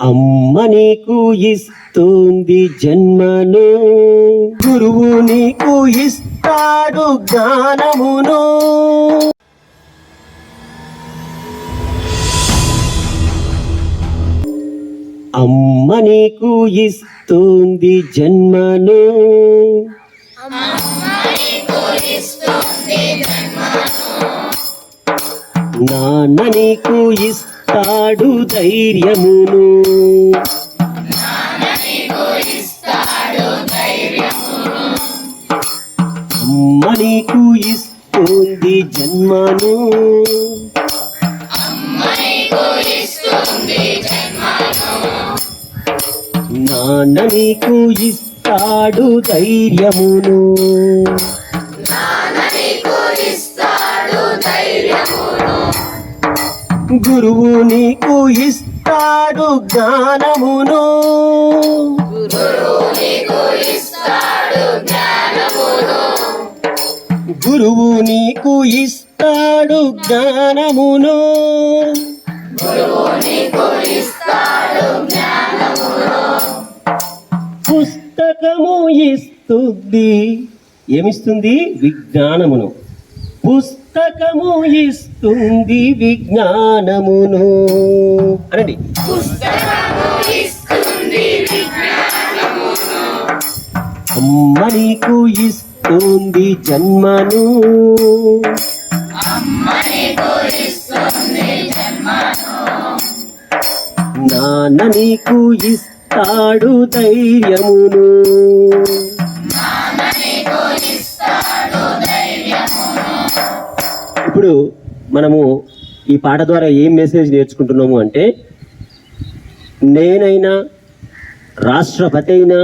అమ్మ నీకు ఇస్తుంది జన్మను. గురువు నీకు ఇస్తాడు జ్ఞానమును. అమ్మ నీకు ఇస్తుంది జన్మను. నాన్న నీకు ఇస్తాడు ధైర్యమును. అమ్మ నీకు ఇస్తుంది జన్మను. నాన్న నీకు ఇస్తాడు ధైర్యమును. గురువు నీకు ఇస్తాడు జ్ఞానమును. గురువు నీకు ఇస్తాడు జ్ఞానమును. పుస్తకము ఇస్తుంది. ఏమిస్తుంది? విజ్ఞానమును. పుస్తకము ఇస్తుంది విజ్ఞానమును. అనండి. అమ్మ నీకు ఇస్తుంది జన్మను. నాన్న నీకు ఇస్తాడు ధైర్యమును. ఇప్పుడు మనము ఈ పాట ద్వారా ఏం మెసేజ్ నేర్చుకుంటున్నాము అంటే నేనైనా రాష్ట్రపతి అయినా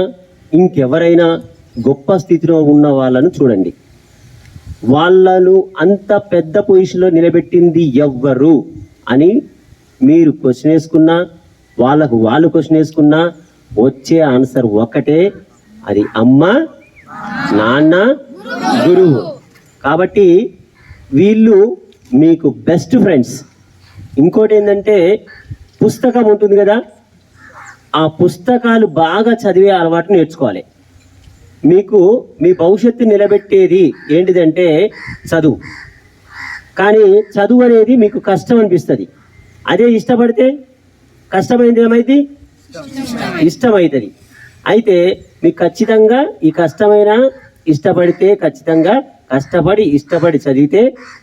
ఇంకెవరైనా గొప్ప స్థితిలో ఉన్న వాళ్ళను చూడండి. వాళ్ళను అంత పెద్ద పొజిషన్లో నిలబెట్టింది ఎవ్వరు అని మీరు క్వశ్చన్ వేసుకున్నా వాళ్ళకు వాళ్ళు క్వశ్చన్ వేసుకున్నా వచ్చే ఆన్సర్ ఒకటే అది అమ్మ నాన్న గురువు. కాబట్టి వీళ్ళు మీకు బెస్ట్ ఫ్రెండ్స్ ఇంకోటి ఏంటంటే పుస్తకం ఉంటుంది కదా? ఆ పుస్తకాలు బాగా చదివే అలవాటు నేర్చుకోవాలి. మీకు మీ భవిష్యత్తు నిలబెట్టేది ఏంటిదంటే చదువు. కానీ చదువు అనేది మీకు కష్టం అనిపిస్తుంది. అదే ఇష్టపడితే కష్టమైంది ఏమైంది? ఇష్టమవుతుంది అయితే మీకు ఖచ్చితంగా ఈ కష్టమైన ఇష్టపడితే ఖచ్చితంగా కష్టపడి ఇష్టపడి చదివితే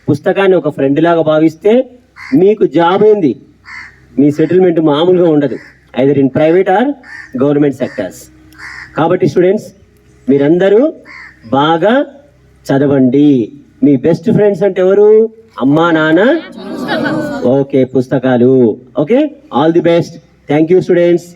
పుస్తకాన్ని ఒక ఫ్రెండ్ లాగా భావిస్తే మీకు జాబ్ ఏంది? మీ సెటిల్మెంట్ మామూలుగా ఉండదు. Either in private or government sectors కాబట్టి స్టూడెంట్స్ మీరందరూ బాగా చదవండి. మీ బెస్ట్ ఫ్రెండ్స్ అంటే ఎవరు? అమ్మా నాన్న? ఓకే పుస్తకాలు. Okay all the best thank you students